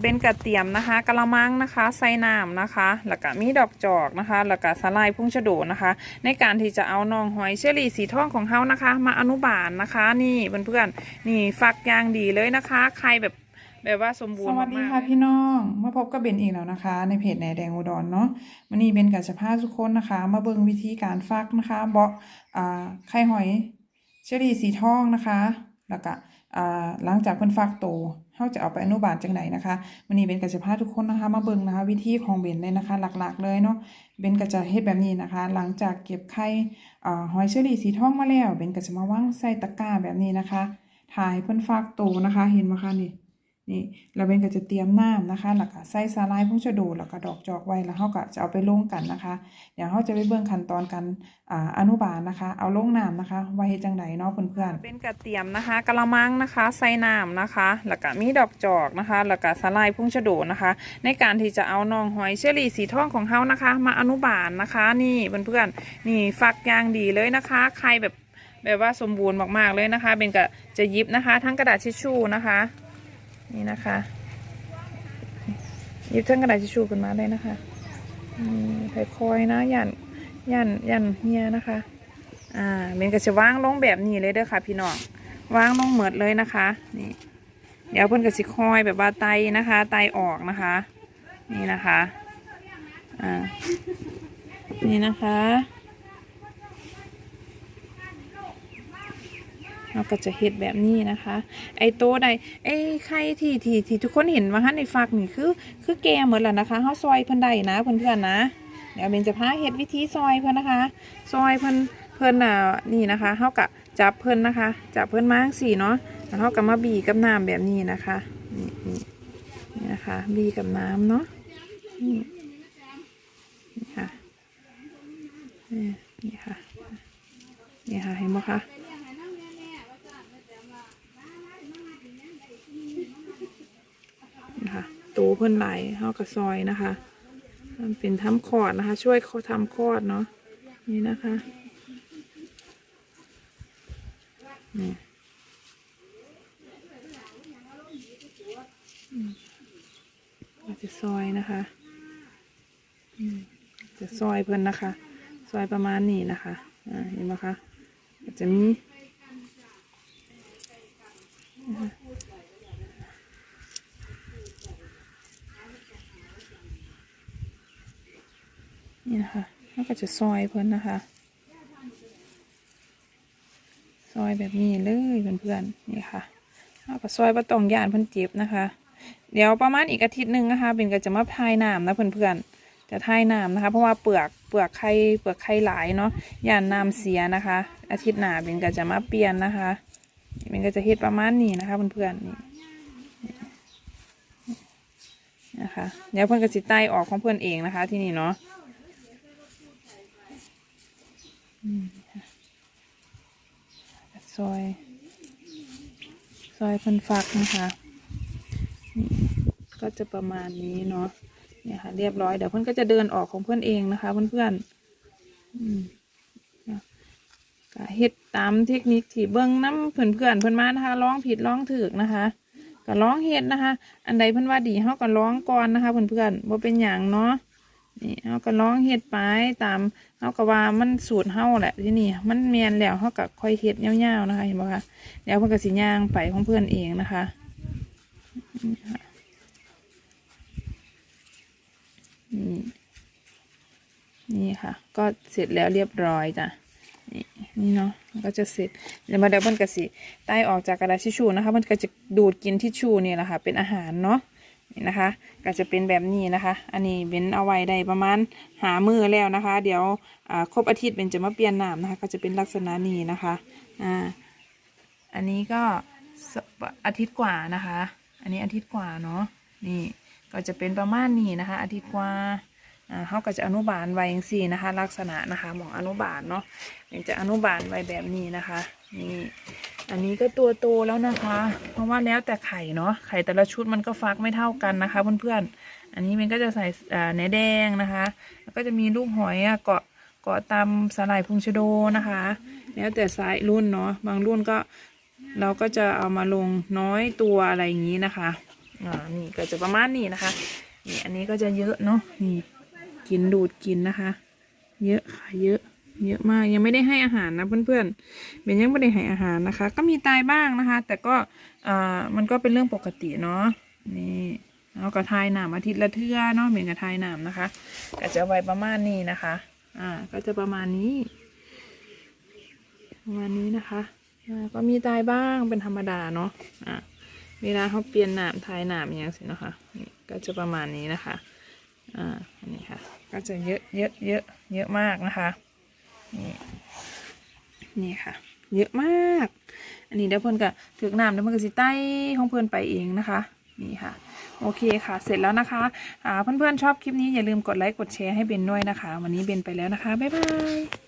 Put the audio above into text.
เบนกระเตียมนะคะกะละมังนะคะใส่น้ำนะคะ แล้วก็มีดอกจอกนะคะ แล้วก็สลายพุ่งชะโดนะคะ ในการที่จะเอานองหอยเชอรี่สีทองของเฮานะคะ มาอนุบาลนะคะ นี่เพื่อนๆนี่ฟักยางดีเลยนะคะ ใครแบบแบบว่าสมบูรณ์สวัสดีค่ะพี่น้องมาพบกับเบนอีกแล้วนะคะ ในเพจแหนแดงอุดรเนาะวันนี้เบนกับจะพาทุกคนนะคะ มาเบิ่งวิธีการฟักนะคะเบาะอ่าไข่หอยเชอรี่สีทองนะคะ แล้วก็หลังจากเพิ่นฟักโตเฮาจะเอาไปอนุบาลจังไหนนะคะวันนี้เบนกับจะพาทุกคนนะคะ มาเบิ่งนะคะ วิธีของเบนเลยนะคะ หลักๆ เลยเนาะเบนก็จะเฮ็ดแบบนี้นะคะ หลังจากเก็บไข่หอยเชอรี่สีทองมาแล้วเบนก็จะมาวางใส่ตะกร้าแบบนี้นะคะถ่ายเพิ่นฟักโตนะคะ เห็นไหมคะนี่ นี่เราเบนก็จะเตรียมน้ำนะคะแล้วก็ใส่สาลายพุ่งชะโดแล้วก็ดอกจอกไว้แล้วเขาก็จะเอาไปลงกันนะคะเดี๋ยวเขาจะไปเบิ่งขั้นตอนการอ่าอนุบาลนะคะ เอาลงน้ำนะคะไว้เฮ็ดจังไดเนาะเพื่อนเป็นกระเตียมนะคะกะละมังนะคะใส่น้ำนะคะ แล้วก็มีดอกจอกนะคะ แล้วก็สาลายพุ่งชะโดนะคะ ในการที่จะเอาน้องหอยเชอรี่สีทองของเฮานะคะ มาอนุบาลนะคะ นี่เพื่อนๆนี่ฟักยางดีเลยนะคะ ใครแบบแบบว่าสมบูรณ์มากๆเลยนะคะเบนก็จะยิบนะคะ ทั้งกระดาษทิชชู่นะคะ นี่นะคะหยิบทั้งกระดาษทิชชู่ขึ้นมาเลยนะคะอืมค่อยๆนะยันยันยันเฮียนะคะ อ่าเบนก็จะวางลงแบบนี้เลยเด้อค่ะ พี่น้องวางลงเหมือดเลยนะคะ นี่ เดี๋ยวเพิ่อนก็สิคอยแบบว่าไตนะคะ ไตออกนะคะ นี่นะคะ อ่า นี่นะคะ เราก็จะเห็ดแบบนี้นะคะ ไอโตใดไอไข่ที่ที่ที่ทุกคนเห็นว่าฮะในฝักนี่คือ คือแกเหมือนแล้วนะคะเขาซอยเพิ่นได้นะเพื่อนๆนะเดี๋ยวเบนจะพาเห็ดวิธีซอยเพิ่นนะคะ ซอยเพิ่นเพิ่นอะนี่นะคะเฮากะจับเพิ่นนะคะ จับเพิ่นมาสี่เนาะแล้วเฮากะมาบีกับน้ำแบบนี้นะคะนี่นี่นี่นะคะ บีกับน้ำเนาะนี่นี่ค่ะนี่ค่ะนี่ค่ะเห็นไหมคะนะคะ ตูเพิ่นไหลเฮากะซอยนะคะมันเป็นทำคอดนะคะ ช่วยเขาทำคอดเนาะนี่นะคะนี่จะซอยนะคะจะซอยเพิ่นนะคะ ซอยประมาณนี้นะคะอ่าเห็นไหมคะจะมีนะคะ นี่นะคะแล้วก็จะซอยเพิ่นนะคะ ซอยแบบนี้เลยเพื่อนๆนี่ค่ะแล้วก็ซอยบะตองยานเพิ่นจ็บนะคะ เดี๋ยวประมาณอีกอาทิตย์หนึ่งนะคะเป็นก็จะมาทายน้ำนะเพื่อนๆจะทายน้ำนะคะ เพราะว่าเปลือกเปลือกไข่เปลือกไข่หลายเนาะยานน้ำเสียนะคะ อาทิตย์หน้าเป็นก็จะมาเปลี่ยนนะคะเป็นก็จะเฮ็ดประมาณนี้นะคะเพื่อนๆนี่นะคะเดี๋ยวเพื่อนก็สิไต่ออกของเพื่อนเองนะคะที่นี่เนาะ ซอย ซอยเพันฟักนะคะนี่ก็จะประมาณนี้เนาะเนี่ยค่ะ เรียบร้อยเดี๋ยวเพื่อนก็จะเดินออกของเพื่อนเองนะคะ เพื่อนๆอืมนก็เฮ็ดตามเทคนิคที่เบิ้งน้ำเพื่อนเพื่อนๆเพื่อนมานะคะร้องผิดร้องถูกนะคะก็ร้องเฮ็ดนะคะ อันใดเพื่อนว่าดีเขาก็ร้องก่อนนะคะ เพื่อนเพื่อนๆว่าเป็นอย่างเนาะ นี่เขาก็ร้องเฮ็ดไปตามเขาก็ว่ามันสูตรเฮาแหละที่นี่มันเมียนแล้วเขาก็ค่อยเฮ็ดยาวๆนะคะเห็นไหมคะเดี๋ยวเพื่อนก็สิย่างไปของเพื่อนเองนะคะนี่ค่ะนี่ค่ะ ก็เสร็จแล้วเรียบร้อยจ้ะนี่นี่เนาะก็จะเสร็จเดี๋ยวมาเดี๋ยวเพื่อนก็สิใต้ออกจากกระดาษทิชชู่นะคะ มันก็จะดูดกินทิชชู่นี่แหละค่ะ เป็นอาหารเนาะ นี่นะคะ ก็จะเป็นแบบนี้นะคะ อันนี้เป็นเอาไว้ได้ประมาณหามือแล้วนะคะ เดี๋ยวครบอาทิตย์เป็นจะมาเปลี่ยนน้ำนะคะ ก็จะเป็นลักษณะนี้นะคะอ่าอันนี้ก็อาทิตย์กว่านะคะ อันนี้อาทิตย์กว่าเนาะนี่ก็จะเป็นประมาณนี้นะคะ อาทิตย์กว่าอ่าเขาก็จะอนุบาลไว้อย่างสี่นะคะ ลักษณะนะคะหมองอนุบาลเนาะเป็นจะอนุบาลไว้แบบนี้นะคะ นี่ อันนี้ก็ตัวโตแล้วนะคะ เพราะว่าแล้วแต่ไข่เนาะ ไข่แต่ละชุดมันก็ฟักไม่เท่ากันนะคะเพื่อนๆ อันนี้มันก็จะใส่อ่าเนื้อแดงนะคะ แล้วก็จะมีลูกหอยเกาะเกาะตามสลายพุงชโดนะคะ แล้วแต่สายรุ่นเนาะ บางรุ่นก็เราก็จะเอามาลงน้อยตัวอะไรอย่างนี้นะคะ อ่า นี่ก็จะประมาณนี้นะคะ นี่อันนี้ก็จะเยอะเนาะ นี่กินดูดกินนะคะ เยอะค่ะเยอะ เยอะมากยังไม่ได้ให้อาหารนะเพื่อนๆเบนยังไม่ได้ให้อาหารนะคะ ก็มีตายบ้างนะคะ แต่ก็อ่ามันก็เป็นเรื่องปกติเนาะนี่เอากระทายหนามอาทิตย์ละเทื่อเนาะเบนกระทายหนามนะคะ ก็จะไว้ประมาณนี้นะคะ อ่า ก็จะประมาณนี้ประมาณนี้นะคะอ่าก็มีตายบ้างเป็นธรรมดาเนาะอ่าเวลาเขาเปลี่ยนหนามทายหนามอย่างสินะคะนี่ก็จะประมาณนี้นะคะอ่าอันนี้ค่ะ ก็จะเยอะเยอะเยอะเยอะมากนะคะ นี่นี่ค่ะ เยอะมาก อันนี้เดี๋ยวเพื่อนก็ถือน้ำเดี๋ยวเพื่อนก็สิใต้ของเพื่อนไปเองนะคะนี่ค่ะโอเคค่ะ เสร็จแล้วนะคะอ่าเพื่อนๆชอบคลิปนี้อย่าลืมกดไลค์กดแชร์ให้เบนด้วยนะคะ วันนี้เบนไปแล้วนะคะ บ๊ายบาย